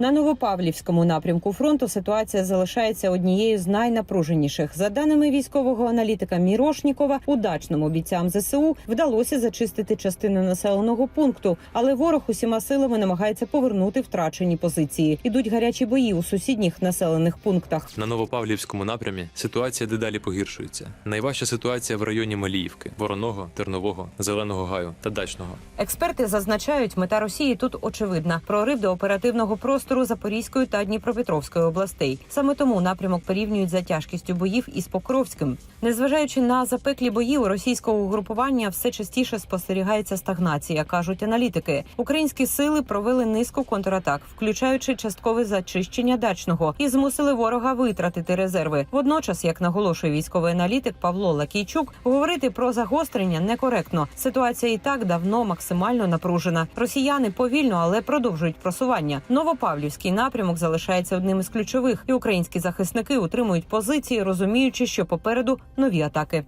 На Новопавлівському напрямку фронту ситуація залишається однією з найнапруженіших. За даними військового аналітика Мірошнікова, удачному бійцям ЗСУ вдалося зачистити частину населеного пункту, але ворог усіма силами намагається повернути втрачені позиції. Ідуть гарячі бої у сусідніх населених пунктах. На Новопавлівському напрямі ситуація дедалі погіршується. Найважча ситуація в районі Маліївки, Вороного, Тернового, Зеленого Гаю та Дачного. Експерти зазначають, мета Росії тут очевидна: прорив до оперативного простору Запорізької та Дніпропетровської областей. Саме тому напрямок порівнюють за тяжкістю боїв із Покровським. Незважаючи на запеклі бої, у російського угрупування все частіше спостерігається стагнація, кажуть аналітики. Українські сили провели низку контратак, включаючи часткове зачищення дачного, і змусили ворога витратити резерви. Водночас, як наголошує військовий аналітик Павло Лакійчук, говорити про загострення некоректно. Ситуація і так давно максимально напружена. Росіяни повільно, але продовжують просування. Новопавлівський напрямок залишається одним із ключових, і українські захисники утримують позиції, розуміючи, що попереду нові атаки.